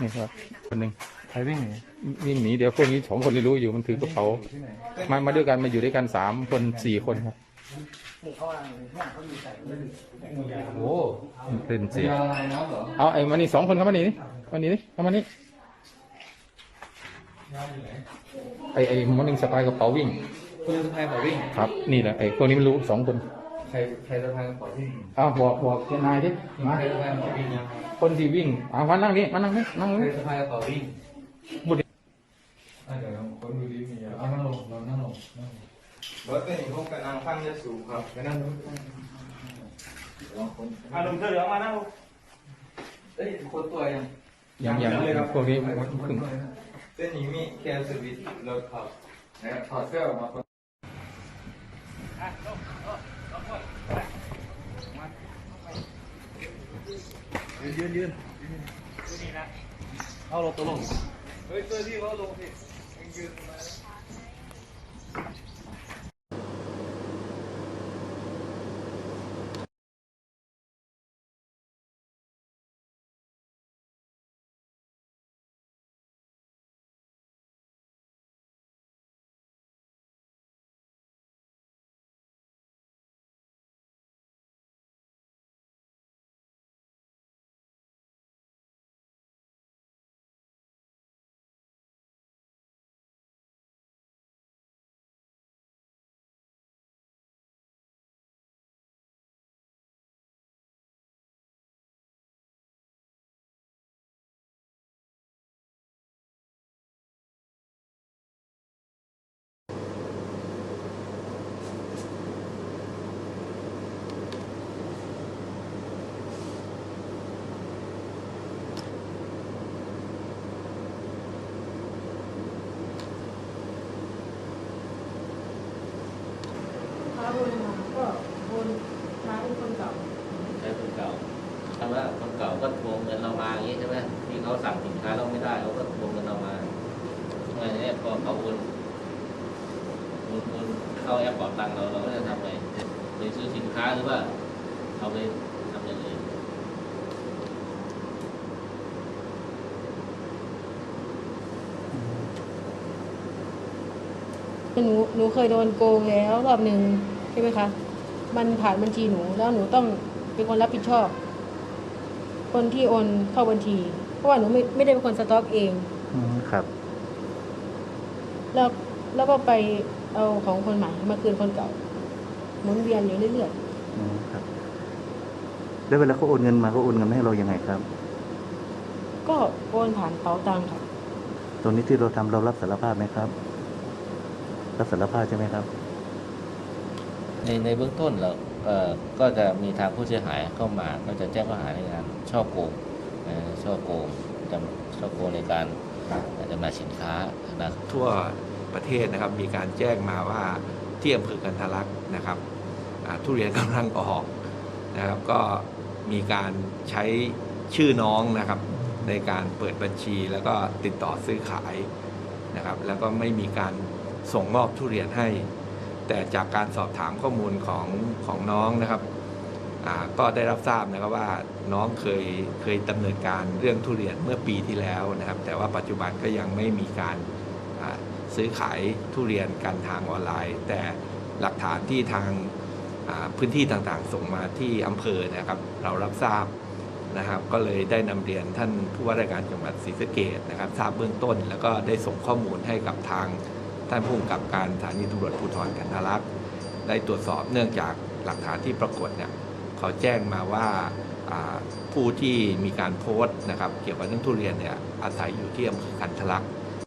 นี่ครับคนหนึ่งใครวิ่งหนีวิ่งหนีเดี๋ยวพวกนี้สองคนไม่รู้อยู่มันถือกระเป๋าที่ไหนมามาด้วยกันมาอยู่ด้วยกันสามคนสี่คนครับโอ้เล่นเสียยาลายน้ำเหรอเอาไอ้มานี่สองคนเข้ามานี่นี่มานี่นี่เข้ามานี่ไอ้ไอ้มันหนึ่งสะพายกระเป๋าวิ่งคุณจะพายเป๋าวิ่งครับ นี่แหละไอ้พวกนี้มันรู้สองคน ใครใครจะพายกระเป๋าวิ่งเอาบอกบอกเจ้านายดิมาใครจะพายกระเป๋าวิ่งยังคนที่วิ่งเอามานั่งนี่มานั่งนี่นั่งใครนี่จะพายกระเป๋าวิ่งบุตรอะเดี๋ยวลองคนดูดิมีอะเอานั่งลงเรานั่งลงนั่งลงรถเป็นพวกกำลังฟังจะสูงครับไปนั่งลงลองคนอารมณ์เธอเดี๋ยวมานั่งเอ้ยคนตัวยังอย่างอย่างพวกนี้มันเพิ่งเส้นนี้มีแคร์สวิตช์รถครับนะครับถอดเสื้อออกมา ยืนยืนเอารถตัวลง เฮ้ยตัวที่เขาลงสิยืนมาค้าบนมาก็ บนค้คนเก่าใช้คนเก่าถ้าว่าคนเก่าก็ทวงเงินเรามาอย่างนี้ใช่ไหมที่เขาสั่งสินค้าเราไม่ได้เขาก็ทวงเงินเรามาไงเนี่ยพอเขาโอนโอนโอนเข้าแอปเป๋าตังเราเราก็จะทำไงไปซื้อสินค้าหรือว่าเอาไปทำอย่างอื่นหนูหนูเคยโดนโกงแล้วรอบหนึ่งใช่ไหมคะ มันผ่านบัญชีหนูแล้วหนูต้องเป็นคนรับผิดชอบ คนที่โอนเข้าบัญชี เพราะว่าหนูไม่ไม่ได้เป็นคนสต็อกเองครับ แล้วแล้วก็ไปเอาของคนใหม่มาคืนคนเก่าหมุนเวียนอยู่เรื่อยอืมครับ แล้วเวลาเขาโอนเงินมาเขาโอนเงินมาให้เรายังไงครับ ๆ ก็โอนผ่านเป๋าตังค์ค่ะ ตรงนี้ที่เราทำเรารับสารภาพไหมครับ รับสารภาพใช่ไหมครับ ในในเบื้องต้นเราเก็จะมีทางผู้เสียหายเข้ามาก็จะแจ้งข้อหาในการช่อโกงช่อช่อโกงจำช่อโกงในการจำหน่ายสินค้านะทั่วประเทศนะครับมีการแจ้งมาว่าที่อำเภอกันทะลักนะครับทุเรียนกำลังออกนะครับก็มีการใช้ชื่อน้องนะครับในการเปิดบัญชีแล้วก็ติดต่อซื้อขายนะครับแล้วก็ไม่มีการส่งมอบทุเรียนให้ แต่จากการสอบถามข้อมูลของของน้องนะครับก็ได้รับทราบนะครับว่าน้องเคยเคยดำเนินการเรื่องทุเรียนเมื่อปีที่แล้วนะครับ แต่ว่าปัจจุบันก็ยังไม่มีการซื้อขายทุเรียนกันทางออนไลน์ แต่หลักฐานที่ทางพื้นที่ต่างๆ ส่งมาที่อำเภอนะครับ เรารับทราบนะครับ ก็เลยได้นำเรียนท่านผู้ว่าราชการจังหวัดศรีสะเกดนะครับ ทราบเบื้องต้น แล้วก็ได้ส่งข้อมูลให้กับทาง ท่านผู้กำกับการสถานีตำรวจภูธรกันทารักษ์ได้ตรวจสอบเนื่องจากหลักฐานที่ปรากฏเนี่ยเขาแจ้งมาว่าผู้ที่มีการโพสต์นะครับ เกี่ยวกับเรื่องทุเรียนเนี่ยอาศัยอยู่ที่อำเภอกันทลักษ